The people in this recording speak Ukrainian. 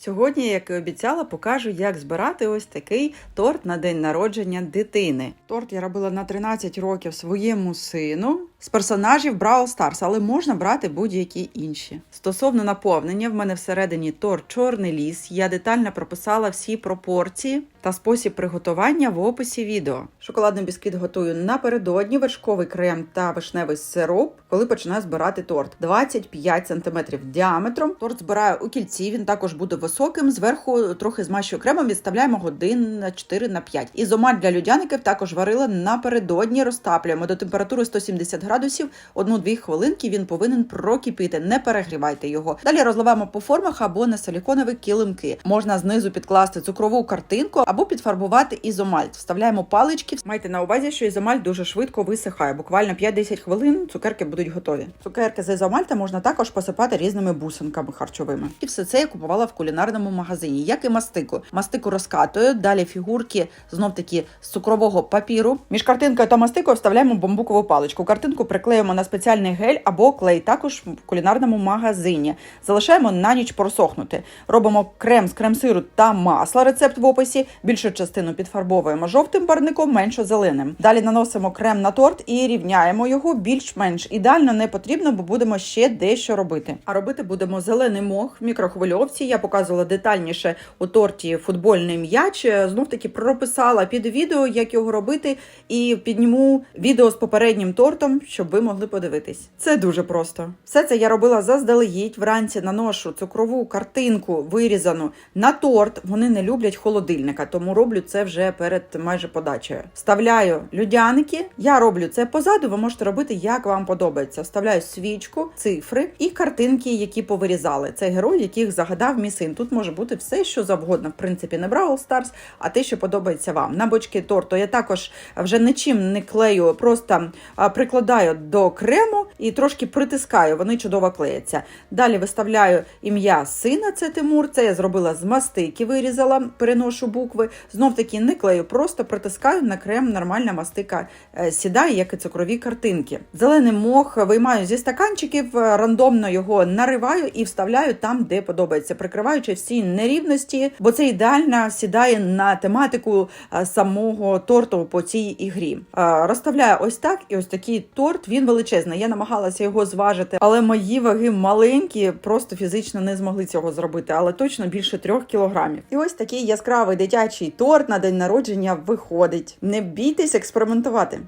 Сьогодні, як і обіцяла, покажу, як збирати ось такий торт на день народження дитини. Торт я робила на 13 років своєму сину з персонажів Brawl Stars, але можна брати будь-які інші. Стосовно наповнення, в мене всередині торт Чорний ліс. Я детально прописала всі пропорції та спосіб приготування в описі відео. Шоколадний бісквіт готую напередодні, вершковий крем та вишневий сироп, коли починаю збирати торт. 25 см діаметром. Торт збираю у кільці. Він також буде високим. Зверху трохи змащую кремом. Відставляємо годин на 4 на 5. Ізомаль для людяників також варила напередодні. Розтаплюємо до температури 170 градусів. Одну-дві хвилинки він повинен прокипіти. Не перегрівайте його. Далі розливаємо по формах або на силіконові килимки. Можна знизу підкласти цукрову картинку або підфарбувати ізомаль. Вставляємо палички. Майте на увазі, що ізомаль дуже швидко висихає. Буквально 5-10 хвилин цукерки будуть готові. Цукерки з ізомальта можна також посипати різними бусинками харчовими. І все це я купувала в кулінарному магазині, як і мастику. Мастику розкатую, далі фігурки знов таки з цукрового папіру. Між картинкою та мастикою вставляємо бамбукову паличку. Картинку приклеїмо на спеціальний гель або клей, також в кулінарному магазині. Залишаємо на ніч просохнути. Робимо крем з крем-сиру та масла. Рецепт в описі. Більшу частину підфарбовуємо жовтим барником, меншу зеленим. Далі наносимо крем на торт і рівняємо його більш-менш. Ідеально не потрібно, бо будемо ще дещо робити. А робити будемо зелений мох в мікрохвильовці. Я показувала детальніше у торті футбольний м'яч. Знов таки прописала під відео, як його робити, і підніму відео з попереднім тортом, щоб ви могли подивитись. Це дуже просто. Все це я робила заздалегідь. Вранці наношу цукрову картинку вирізану на торт. Вони не люблять холодильника, тому роблю це вже перед майже подачею. Вставляю людяники. Я роблю це позаду. Ви можете робити як вам подобається. Вставляю свічку, цифри і картинки, які повирізали. Це герой, яких загадав мій син. Тут може бути все, що завгодно. В принципі, не Brawl Stars, а те, що подобається вам. На бочки торту я також вже нічим не клею, просто прикладаю до крему і трошки притискаю. Вони чудово клеяться. Далі виставляю ім'я сина. Це Тимур. Це я зробила з мастики, вирізала, переношу букви. Знов таки не клею, просто притискаю на крем. Нормальна мастика е, сідає, як і цукрові картинки. Зелений мох виймаю зі стаканчиків, е, рандомно його нариваю і вставляю там, де подобається, прикриваючи всі нерівності, бо це ідеально сідає на тематику е, самого торту по цій ігрі. Е, Розставляю ось так, і ось такий торт. Він величезний. Я намагалася його зважити, але мої ваги маленькі, просто фізично не змогли цього зробити, але точно більше трьох кілограмів. І ось такий яскравий дитячий торт на день народження виходить. Не бійтесь експериментувати.